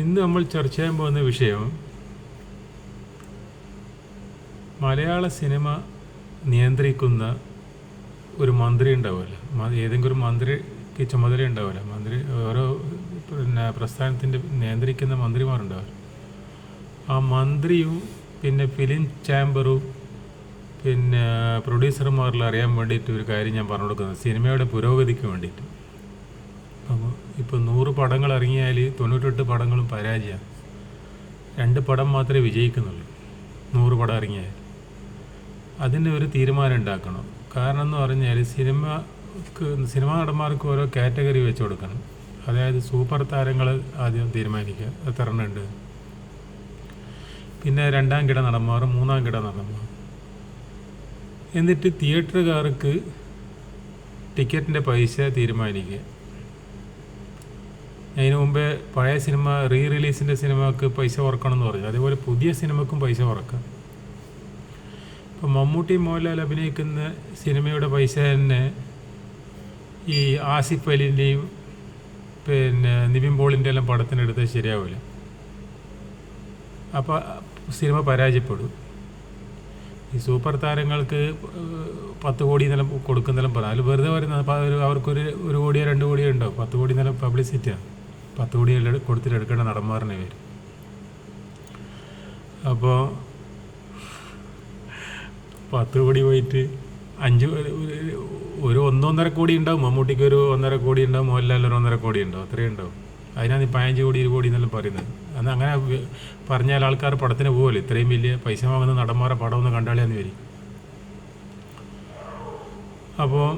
ഇന്ന് നമ്മൾ ചർച്ച ചെയ്യാൻ പോകുന്ന വിഷയം മലയാള സിനിമ നിയന്ത്രിക്കുന്ന ഒരു മന്ത്രി ഉണ്ടാവില്ല ഏതെങ്കിലും ഒരു മന്ത്രിക്ക് ചുമതല ഉണ്ടാവില്ല മന്ത്രി ഓരോ പിന്നെ പ്രസ്ഥാനത്തിന്റെ നിയന്ത്രിക്കുന്ന മന്ത്രിമാരുണ്ടാവില്ല ആ മന്ത്രിയും പിന്നെ ഫിലിം ചാമ്പറും പിന്നെ പ്രൊഡ്യൂസർമാരിൽ അറിയാൻ വേണ്ടിയിട്ട് ഒരു കാര്യം ഞാൻ പറഞ്ഞു കൊടുക്കുന്നത്. സിനിമയുടെ പുരോഗതിക്ക് വേണ്ടിയിട്ട്. ഇപ്പോൾ നൂറ് പടങ്ങൾ ഇറങ്ങിയാൽ തൊണ്ണൂറ്റെട്ട് പടങ്ങളും പരാജയമാണ് രണ്ട് പടം മാത്രമേ വിജയിക്കുന്നുള്ളൂ നൂറ് പടം ഇറങ്ങിയാൽ അതിന് ഒരു തീരുമാനം ഉണ്ടാക്കണം. കാരണം എന്ന് പറഞ്ഞാൽ സിനിമക്ക് സിനിമാ നടന്മാർക്ക് ഓരോ കാറ്റഗറി വെച്ച് കൊടുക്കണം. അതായത് സൂപ്പർ താരങ്ങൾ ആദ്യം തീരുമാനിക്കുക എത്ര ഉണ്ട് പിന്നെ രണ്ടാം കിട നടന്മാർ മൂന്നാം കിട നടന്മാർ. എന്നിട്ട് തിയേറ്ററുകാർക്ക് ടിക്കറ്റിന്റെ പൈസ തീരുമാനിക്കുക. അതിന് മുമ്പേ പഴയ സിനിമ റീ റിലീസിന്റെ സിനിമക്ക് പൈസ കുറക്കണം എന്ന് പറഞ്ഞു. അതേപോലെ പുതിയ സിനിമക്കും പൈസ കുറക്കാം. ഇപ്പം മമ്മൂട്ടി മോഹൻലാൽ അഭിനയിക്കുന്ന സിനിമയുടെ പൈസ തന്നെ ഈ ആസിഫ് അലിന്റെയും പിന്നെ നിവിൻ പോളിന്റെ എല്ലാം പടത്തിനെടുത്ത് ശരിയാവില്ല. അപ്പോൾ സിനിമ പരാജയപ്പെടും. ഈ സൂപ്പർ താരങ്ങൾക്ക് പത്ത് കോടി നിലം കൊടുക്കുന്നെല്ലാം പറഞ്ഞു അതിൽ വെറുതെ പറയുന്നത് അപ്പോൾ അവർക്കൊരു ഒരു കോടിയോ രണ്ട് കോടിയോ ഉണ്ടാവും. പത്ത് കോടി നിലം പബ്ലിസിറ്റിയാണ് പത്ത് കോടി കൊടുത്തിട്ട് എടുക്കേണ്ട നടന്മാരനെ പേര് അപ്പോൾ പത്ത് കോടി പോയിട്ട് അഞ്ച് ഒരു- ഒന്നൊന്നര കോടി ഉണ്ടാവും. മമ്മൂട്ടിക്ക് ഒരു ഒന്നര കോടി ഉണ്ടാവും മോഹൻലാലിന് ഒരു ഒന്നര കോടി ഉണ്ടാവും. അത്രയും ഉണ്ടാവും. അതിനാണ് ഈ പതിനഞ്ച് കോടി ഒരു കോടി എന്നെല്ലാം പറയുന്നത്. അന്ന് അങ്ങനെ പറഞ്ഞാൽ ആൾക്കാർ പടത്തിന് പോകുമല്ലോ ഇത്രയും വലിയ പൈസ വാങ്ങുന്ന നടന്മാരെ പടം ഒന്ന് കണ്ടാളിയാന്ന് വരും അപ്പോൾ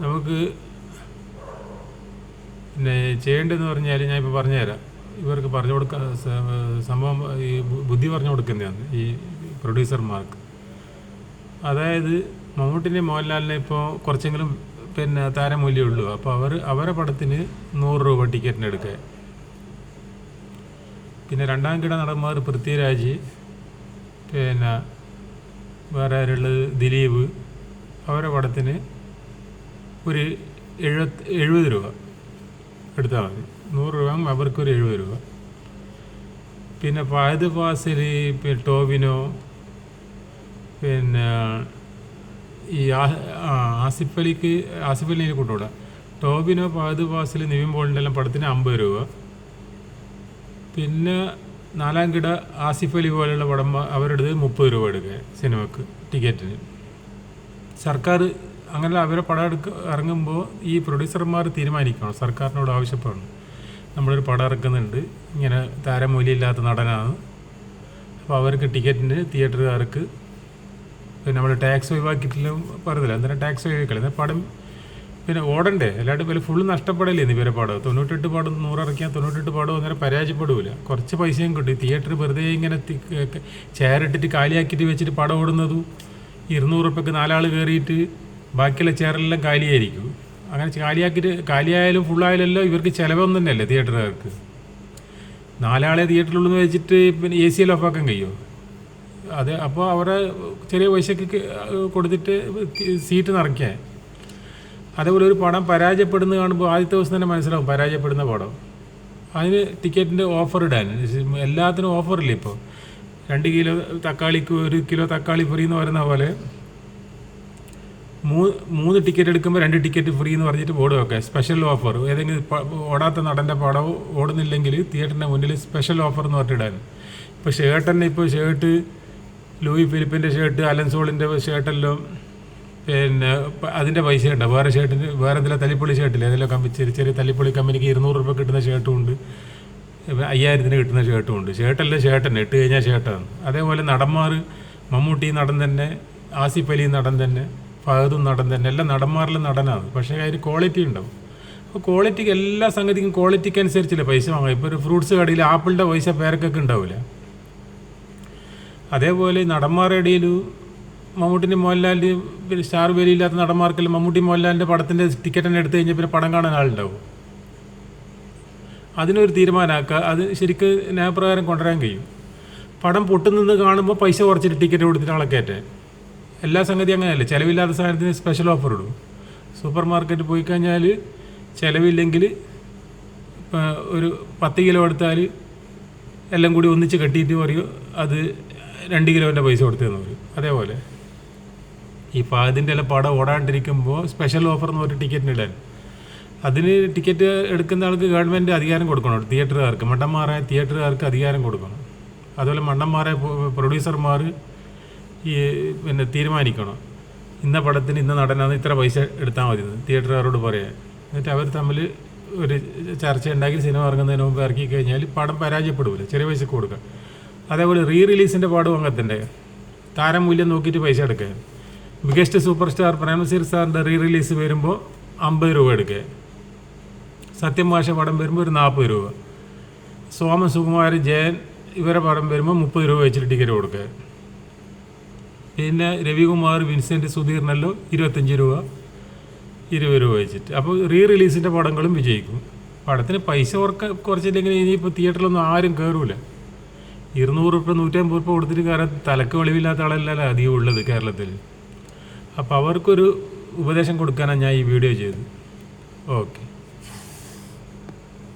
നമുക്ക് പിന്നെ ചെയ്യേണ്ടതെന്ന് പറഞ്ഞാൽ ഞാൻ ഇപ്പോൾ പറഞ്ഞുതരാം. ഇവർക്ക് പറഞ്ഞു കൊടുക്ക സംഭവം ഈ ബുദ്ധി പറഞ്ഞു കൊടുക്കുന്നതാണ് ഈ പ്രൊഡ്യൂസർമാർക്ക്. അതായത് മമ്മൂട്ടിന്റെ മോഹൻലാലിനെ ഇപ്പോൾ കുറച്ചെങ്കിലും പിന്നെ താരമൂല്യമുള്ളൂ. അപ്പോൾ അവർ അവരെ പടത്തിന് നൂറ് രൂപ ടിക്കറ്റിന് എടുക്കുക. പിന്നെ രണ്ടാം കിട നടന്മാർ പൃഥ്വിരാജ് പിന്നെ വേറെ ആരുള്ളത്? ദിലീപ്. അവരെ പടത്തിന് ഒരു എഴുപത് എഴുപത് രൂപ. എടുത്താൽ മതി. നൂറ് രൂപ അവർക്കൊരു എഴുപത് രൂപ. പിന്നെ ഫഹദ് ഫാസിൽ പിന്നെ ടോവിനോ പിന്നെ ഈ ആസിഫ് അലിക്ക് ആസിഫ് അലിനെ കൊണ്ടുവിടാം ടോബിനോ ഫഹദ് ഫാസിൽ നിവിൻ പോളിന്റെ എല്ലാം പടത്തിന് അമ്പത് രൂപ. പിന്നെ നാലാം കിട ആസിഫ് അലി പോലെയുള്ള പടം അവരുടെ മുപ്പത് രൂപ എടുക്കുക സിനിമക്ക് ടിക്കറ്റിന്. സർക്കാർ അങ്ങനെ അവരെ പടം എടുക്ക ഇറങ്ങുമ്പോൾ ഈ പ്രൊഡ്യൂസർമാർ തീരുമാനിക്കണം. സർക്കാരിനോട് ആവശ്യപ്പെടണം. നമ്മളൊരു പടം ഇറക്കുന്നുണ്ട്. ഇങ്ങനെ താരമൂല്യമില്ലാത്ത നടനാണ്. അപ്പോൾ അവർക്ക് ടിക്കറ്റിന് തിയേറ്ററുകാർക്ക് പിന്നെ നമ്മൾ ടാക്സ് ഒഴിവാക്കിയിട്ടില്ല പറഞ്ഞില്ല എന്തായാലും ടാക്സ് ഒഴിവാക്കില്ല എന്നാൽ പടം പിന്നെ ഓടണ്ടേ? അല്ലാണ്ട് വില ഫുള്ള് നഷ്ടപ്പെടലേ ഇവരെ പാടം? തൊണ്ണൂറ്റെട്ട് പടം നൂറിറക്കിയാൽ തൊണ്ണൂറ്റെട്ട് പടം അങ്ങനെ പരാജയപ്പെടില്ല കുറച്ച് പൈസയും കിട്ടും. തിയേറ്റർ വെറുതെ ഇങ്ങനെ ചേരിട്ടിട്ട് കാലിയാക്കിയിട്ട് വെച്ചിട്ട് പടം ഓടുന്നതും ഇരുന്നൂറ് റുപ്യക്ക് നാലാൾ കയറിയിട്ട് ബാക്കിയുള്ള ചെയറെല്ലാം കാലിയായിരിക്കും. അങ്ങനെ കാലിയാക്കിയിട്ട് കാലിയായാലും ഫുള്ളായാലും എല്ലാം ഇവർക്ക് ചിലവൊന്നും തന്നെയല്ലേ തിയേറ്ററുകാർക്ക്? നാലാളെ തിയേറ്ററിലുള്ളൂ വെച്ചിട്ട് പിന്നെ എ സി എല്ലാം ഓഫാക്കാൻ കഴിയുമോ അത് അപ്പോൾ അവരെ ചെറിയ പൈസക്ക് കൊടുത്തിട്ട് സീറ്റ് നിറയ്ക്കാൻ. അതേപോലെ ഒരു പടം പരാജയപ്പെടുന്ന കാണുമ്പോൾ ആദ്യത്തെ ദിവസം തന്നെ മനസ്സിലാവും പരാജയപ്പെടുന്ന പടം. അതിന് ടിക്കറ്റിന്റെ ഓഫർ ഇടാൻ. എല്ലാത്തിനും ഓഫറില്ല ഇപ്പോൾ രണ്ട് കിലോ തക്കാളിക്ക് ഒരു കിലോ തക്കാളി ഫ്രീ എന്ന് പറയുന്ന പോലെ മൂന്ന് ടിക്കറ്റ് എടുക്കുമ്പോൾ രണ്ട് ടിക്കറ്റ് ഫ്രീ എന്ന് പറഞ്ഞിട്ട് ബോർഡ് വെക്കുക സ്പെഷ്യൽ ഓഫർ ഏതെങ്കിലും ഓടാത്ത നടന്റെ പടം ഓടുന്നില്ലെങ്കിൽ തിയേറ്ററിന്റെ മുന്നിൽ സ്പെഷ്യൽ ഓഫർ എന്ന് പറഞ്ഞിടാൻ. ഇപ്പോൾ ഷർട്ട് തന്നെ ഇപ്പോൾ ഷേർട്ട് ലൂയി ഫിലിപ്പിന്റെ ഷർട്ട് അലൻസോളിന്റെ ഷർട്ടെല്ലാം പിന്നെ അതിന്റെ പൈസ ഉണ്ട്. വേറെ ഷർട്ടിന് വേറെ എന്തെങ്കിലും തല്ലിപ്പൊളി ഷർട്ടില്ല ഏതെല്ലാം കമ്പനി ചെറിയ ചെറിയ തല്ലിപ്പൊളി കമ്പനിക്ക് ഇരുന്നൂറ് രൂപ കിട്ടുന്ന ഷർട്ടും ഉണ്ട്. അയ്യായിരത്തിന് കിട്ടുന്ന ഷർട്ടും ഉണ്ട്. ഷേർട്ടല്ല ഷർട്ട് തന്നെ. ഇട്ട് കഴിഞ്ഞാൽ ഷർട്ടാണ് അതേപോലെ നടന്മാർ മമ്മൂട്ടി നടൻ തന്നെ ആസിഫ് അലി നടൻ തന്നെ. ഫഹദും നടൻ തന്നെ. എല്ലാ നടന്മാരിലും നടനാണ്. പക്ഷേ അതിന് ക്വാളിറ്റി ഉണ്ടാവും. അപ്പോൾ ക്വാളിറ്റിക്ക് എല്ലാ സംഗതിക്കും ക്വാളിറ്റിക്ക് അനുസരിച്ചില്ല പൈസ വാങ്ങാം ഇപ്പോൾ ഒരു ഫ്രൂട്ട്സ് കടയിൽ ആപ്പിളിന്റെ പൈസ പേരക്കൊക്കെ ഉണ്ടാവില്ല അതേപോലെ നടന്മാരുടെ ഇടയിൽ മമ്മൂട്ടിന്റെ മോഹൻലാലിന്റെ പിന്നെ സ്റ്റാർ വേലിയില്ലാത്ത നടന്മാർക്കെല്ലാം മമ്മൂട്ടി മോഹൻലാലിന്റെ പടത്തിന്റെ ടിക്കറ്റ് തന്നെ എടുത്തു കഴിഞ്ഞാൽ പിന്നെ പടം കാണാൻ ആളുണ്ടാവും. അതിനൊരു തീരുമാനമാക്കുക. അത് ശരിക്ക് ന്യായപ്രകാരം കൊണ്ടുവരാൻ കഴിയും. പടം പൊട്ടുനിന്ന് കാണുമ്പോൾ പൈസ കുറച്ചിട്ട് ടിക്കറ്റ് കൊടുത്തിട്ട് ആളെ കയറ്റാൻ. എല്ലാ സംഗതി അങ്ങനെയല്ലേ? ചിലവില്ലാത്ത സാധനത്തിന് സ്പെഷ്യൽ ഓഫർ ഇടും. സൂപ്പർ മാർക്കറ്റ് പോയി കഴിഞ്ഞാൽ ചിലവില്ലെങ്കിൽ ഒരു പത്ത് കിലോ എടുത്താൽ എല്ലാം കൂടി ഒന്നിച്ച് കെട്ടിയിട്ട് പറയും അത് രണ്ട് കിലോന്റെ പൈസ കൊടുത്തതെന്ന് പറയും അതേപോലെ. ഈ പാതിന്റെ എല്ലാം പടം ഓടാണ്ടിരിക്കുമ്പോൾ സ്പെഷ്യൽ ഓഫർ എന്ന് പറഞ്ഞ ടിക്കറ്റിന് അതിന് ടിക്കറ്റ് എടുക്കുന്ന ആൾക്ക് ഗവൺമെന്റ് അധികാരം കൊടുക്കണം. തിയേറ്ററുകാർക്ക് മണ്ടന്മാരായ തിയേറ്ററുകാർക്ക് അധികാരം കൊടുക്കണം. അതുപോലെ മണ്ടന്മാരായ പ്രൊഡ്യൂസർമാർ ഈ പിന്നെ തീരുമാനിക്കണം. ഇന്ന പടത്തിന് ഇന്ന നടനാണ് ഇത്ര പൈസ എടുത്താൽ മതി തിയേറ്ററുകാരോട് പറയാൻ. എന്നിട്ട് അവർ തമ്മിൽ ഒരു ചർച്ച ഉണ്ടാക്കി സിനിമ ഇറങ്ങുന്നതിന് മുമ്പ് ഇറക്കി കഴിഞ്ഞാൽ പടം പരാജയപ്പെടില്ല ചെറിയ പൈസ കൊടുക്കുക അതേപോലെ റീ റിലീസിന്റെ പാടും അങ്ങനത്തെ താരമൂല്യം നോക്കിയിട്ട് പൈസ എടുക്കുക ബിഗസ്റ്റ് സൂപ്പർ സ്റ്റാർ പ്രേമസീർ സാറിന്റെ റീ റിലീസ് വരുമ്പോൾ അമ്പത് രൂപ എടുക്കുക സത്യം ഭാഷ പടം വരുമ്പോൾ ഒരു നാൽപ്പത് രൂപ. സോമൻ സുകുമാരൻ ജയൻ ഇവരെ പടം വരുമ്പോൾ മുപ്പത് രൂപ വെച്ചിട്ട് ടിക്കറ്റ് കൊടുക്കുക പിന്നെ രവികുമാർ വിൻസെന്റ് സുധീറിനല്ലോ ഇരുപത്തഞ്ച് രൂപ ഇരുപത് രൂപ വെച്ചിട്ട്. അപ്പോൾ റീ റിലീസിന്റെ പടങ്ങളും വിജയിക്കും. പടത്തിന് പൈസ കുറക്ക കുറച്ചില്ലെങ്കിൽ ഇനിയിപ്പോൾ തിയേറ്ററിലൊന്നും ആരും കയറൂല ഇരുന്നൂറ് റുപ്യ നൂറ്റമ്പത് റുപ്യ കൊടുത്തിട്ട് കാരണം തലക്ക് വെളിവില്ലാത്ത ആളല്ലല്ലോ അധികം ഉള്ളത് കേരളത്തിൽ. അപ്പോൾ അവർക്കൊരു ഉപദേശം കൊടുക്കാനാണ് ഞാൻ ഈ വീഡിയോ ചെയ്തത്. ഓക്കെ